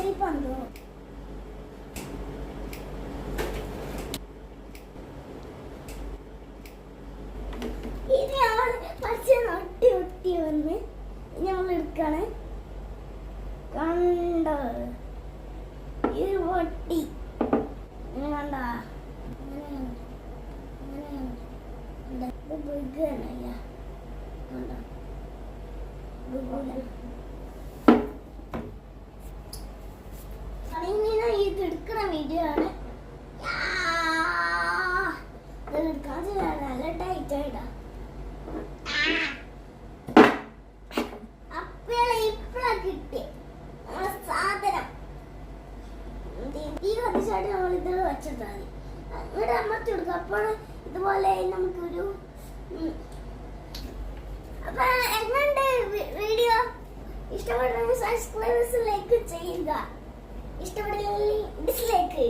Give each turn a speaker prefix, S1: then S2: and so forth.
S1: പന്തോ ഇത് ഞങ്ങൾ പച്ച ഒട്ടി ഒട്ടി വന്ന് ഞങ്ങൾ എടുക്കാണ് കണ്ടോ ഇത് പൊട്ടി ഇങ്ങനെ കണ്ട അങ്ങനെയാണ് അങ്ങനെയാണ് കണ്ടോ? ഇത് ബുഗനല്ല കണ്ടോ ഇത് വീഡിയോ ആണ്. ഇത് എടുക്കാൻ നല്ല ടൈറ്റ് ആയിട്ടാ അപ്പളെ ഇപ്പഴാ കിട്ടി നമ്മളെ സാധനം. ഈ കത്തിച്ചാട്ട് നമ്മൾ ഇത് വെച്ചിട്ടാ മതി അങ്ങോട്ട് അമർത്തി അപ്പോൾ ഇതുപോലെ നമുക്കൊരു. അപ്പൊ എങ്ങനെയുണ്ട് വീഡിയോ? ഇഷ്ടപ്പെട്ടെങ്കിൽ സബ്സ്ക്രൈബേഴ്സ് ലൈക്ക് ചെയ്യുക. ഇഷ്ടപ്പെട്ടില്ലെങ്കിൽ ഡിസ്ലൈക്ക്